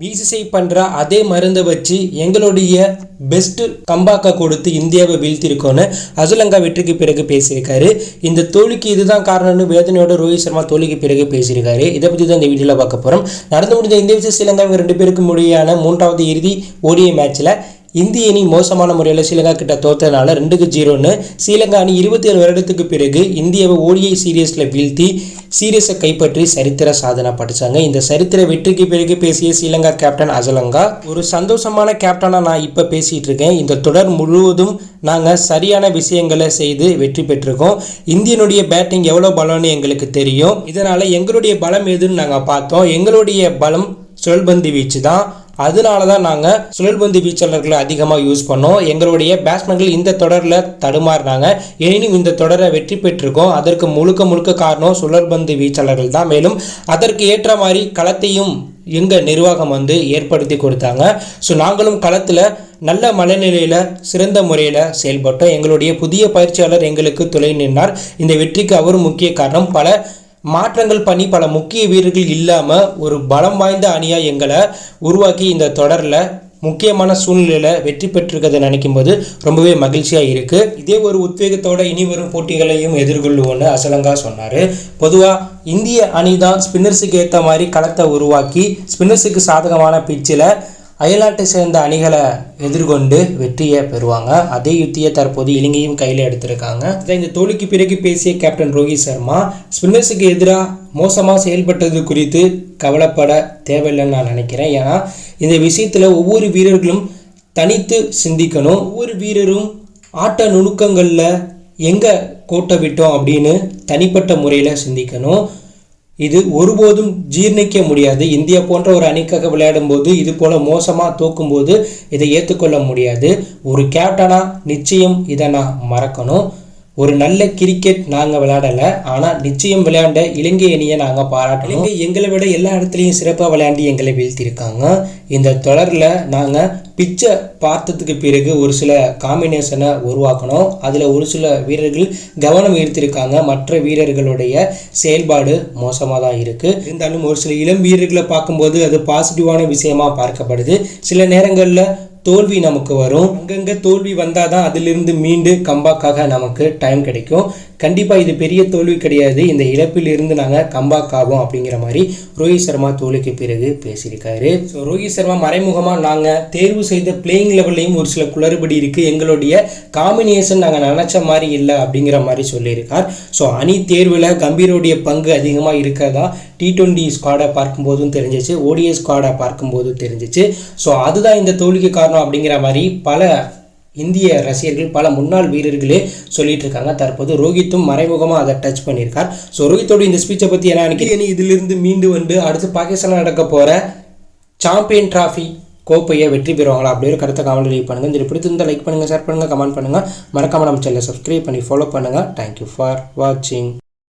BCCI பண்ணுற அதே மருந்தை வச்சு எங்களுடைய பெஸ்ட்டு கம்பாக்கா கொடுத்து இந்தியாவை வீழ்த்திருக்கோன்னு அசுலங்கா வெற்றிக்கு பிறகு பேசியிருக்காரு. இந்த தோழிக்கு இதுதான் காரணம்னு வேதனையோட ரோஹித் சர்மா தோழிக்கு பிறகு பேசியிருக்காரு. இதை பற்றி தான் இந்த வீடியோவில் பார்க்க போகிறோம் நடந்து முடிஞ்ச இந்திய விசை ஸ்ரீலங்கா ரெண்டு பேருக்கும் முடியான மூன்றாவது இறுதி ஓடிய மேட்ச்சில் இந்திய அணி மோசமான முறையில் ஸ்ரீலங்கா கிட்ட தோத்ததுனால ரெண்டுக்கு ஜீரோன்னு ஸ்ரீலங்கா அணி இருபத்தி ஏழு வருடத்துக்கு பிறகு இந்தியாவை ஓடிஐ சீரியஸில் வீழ்த்தி சீரியஸை கைப்பற்றி சரித்திர சாதனை படித்தாங்க இந்த சரித்திர வெற்றிக்கு பிறகு பேசிய ஸ்ரீலங்கா கேப்டன் அஜலங்கா ஒரு சந்தோஷமான கேப்டனாக நான் இப்போ பேசிகிட்டு இருக்கேன். இந்த தொடர் முழுவதும் நாங்கள் சரியான விஷயங்களை செய்து வெற்றி பெற்றிருக்கோம். இந்தியனுடைய பேட்டிங் எவ்வளோ பலம்னு எங்களுக்கு தெரியும். இதனால் எங்களுடைய பலம் எதுன்னு நாங்கள் பார்த்தோம். எங்களுடைய பலம் சுழல்பந்து வீச்சு தான் அதனால தான் நாங்கள் சுழல்பந்து வீச்சாளர்களை அதிகமாக யூஸ் பண்ணோம். எங்களுடைய பேட்ஸ்மேன்கள் இந்த தொடரில் தடுமாறினாங்க. எனினும் இந்த தொடரை வெற்றி பெற்றிருக்கோம். அதற்கு முழுக்க முழுக்க காரணம் சுழல்பந்து வீச்சாளர்கள் தான். மேலும் அதற்கு ஏற்ற மாதிரி களத்தையும் எங்கள் நிர்வாகம் வந்து ஏற்படுத்தி கொடுத்தாங்க. ஸோ நாங்களும் களத்தில் நல்ல மனநிலையில் சிறந்த முறையில் செயல்பட்டோம். எங்களுடைய புதிய பயிற்சியாளர் எங்களுக்கு துணை நின்றார் இந்த வெற்றிக்கு அவரும் முக்கிய காரணம். பல மாற்றங்கள் பண்ணி பல முக்கிய வீரர்கள் இல்லாமல் ஒரு பலம் வாய்ந்த அணியாக எங்களை உருவாக்கி இந்த தொடரில் முக்கியமான சூழ்நிலையில் வெற்றி பெற்றிருக்கிறத நினைக்கும் போது ரொம்பவே மகிழ்ச்சியாக இருக்குது இதே ஒரு உத்வேகத்தோட இனி வரும் போட்டிகளையும் எதிர்கொள்ளுவோன்னு அசலங்கா சொன்னார். பொதுவாக இந்திய அணி தான் ஸ்பின்னர்ஸுக்கு ஏற்ற மாதிரி களத்தை உருவாக்கி ஸ்பின்னர்ஸுக்கு சாதகமான பிச்சில் அயல்நாட்டை சேர்ந்த அணிகளை எதிர்கொண்டு வெற்றியை பெறுவாங்க. அதே யுத்தியை தற்போது இலங்கையும் கையில் எடுத்திருக்காங்க. இந்த தோல்விக்கு பிறகு பேசிய கேப்டன் ரோஹித் சர்மா ஸ்பின்னர்ஸுக்கு எதிராக மோசமாக செயல்பட்டது குறித்து கவலைப்பட தேவையில்லைன்னு நான் நினைக்கிறேன். ஏன்னா இந்த விஷயத்தில் ஒவ்வொரு வீரர்களும் தனித்து சிந்திக்கணும். ஒவ்வொரு வீரரும் ஆட்ட நுணுக்கங்களில் எங்கே கோட்டை விட்டோம் அப்படின்னு தனிப்பட்ட முறையில் சிந்திக்கணும். இது ஒருபோதும் ஜீர்ணிக்க முடியாது. இந்தியா போன்ற ஒரு அணிக்காக விளையாடும்போது இது போல மோசமாக தோக்கும்போது இதை ஏற்றுக்கொள்ள முடியாது. ஒரு கேப்டனாக நிச்சயம் இதை நான் மறக்கணும். ஒரு நல்ல கிரிக்கெட் நாங்கள் விளையாடலை ஆனால் நிச்சயம் விளையாண்ட இலங்கை அணியை நாங்கள் பாராட்டணும். இலங்கை எங்களை விட எல்லா இடத்துலையும் சிறப்பாக விளையாண்டு எங்களை வீழ்த்தியிருக்காங்க. இந்த தொடரில் நாங்கள் பிச்சை பார்த்ததுக்கு பிறகு ஒரு சில காம்பினேஷனை உருவாக்கணும். அதில் ஒரு சில வீரர்கள் கவனம் ஈர்த்திருக்காங்க. மற்ற வீரர்களுடைய செயல்பாடு மோசமாக தான் இருக்குது இருந்தாலும் ஒரு சில இளம் வீரர்களை பார்க்கும்போது அது பாசிட்டிவான விஷயமா பார்க்கப்படுது. சில நேரங்களில் தோல்வி நமக்கு வரும். அங்கங்கே தோல்வி வந்தால் தான் அதிலிருந்து மீண்டு கம்பாக்காக நமக்கு டைம் கிடைக்கும். கண்டிப்பாக இது பெரிய தோல்வி கிடையாது. இந்த இழப்பிலிருந்து நாங்கள் கம்பாக் ஆகும் அப்படிங்கிற மாதிரி ரோஹித் சர்மா தோல்விக்கு பிறகு பேசியிருக்காரு. ஸோ ரோஹித் சர்மா மறைமுகமாக நாங்கள் தேர்வு செய்த பிளேயிங் லெவல்லையும் ஒரு சில குளறுபடி இருக்குது எங்களுடைய காம்பினேஷன் நாங்கள் நினச்ச மாதிரி இல்லை அப்படிங்கிற மாதிரி சொல்லியிருக்கார். ஸோ அணி தேர்வில் கம்பீரோடைய பங்கு அதிகமாக இருக்கிறதா டி டுவெண்ட்டி ஸ்குவாடை பார்க்கும்போதும் தெரிஞ்சிச்சு. ஓடிஏ ஸ்குவாடை பார்க்கும்போதும் தெரிஞ்சிச்சு. ஸோ அதுதான் இந்த தோல்விக்கு காரணம். அப்படிங்கிற மாதிரி பல இந்திய ரசிகர்கள் பல முன்னாள் வீரர்களே சொல்லிட்டு இருக்காங்க தற்போது ரோஹித்தும் மறைமுகமாக அதை டச் பண்ணியிருக்கார். ஸோ ரோஹித்தோட இந்த ஸ்பீச்சை பற்றி என்ன நினைக்கிறேன் இதிலிருந்து மீண்டு வந்து அடுத்து பாகிஸ்தான் நடக்க போகிற சாம்பியன் டிராஃபி கோப்பையை வெற்றி பெறுவாங்களா? அப்படி ஒரு கருத்தை கமெண்ட் லீவ் பண்ணுங்கள் இந்த பிடித்திருந்தால் லைக் பண்ணுங்கள் ஷேர் பண்ணுங்கள் கமெண்ட் பண்ணுங்கள் மறக்காமல் நம்ம சேனலை சப்ஸ்கிரைப் பண்ணி ஃபாலோ பண்ணுங்கள் தேங்க்யூ ஃபார் வாட்சிங்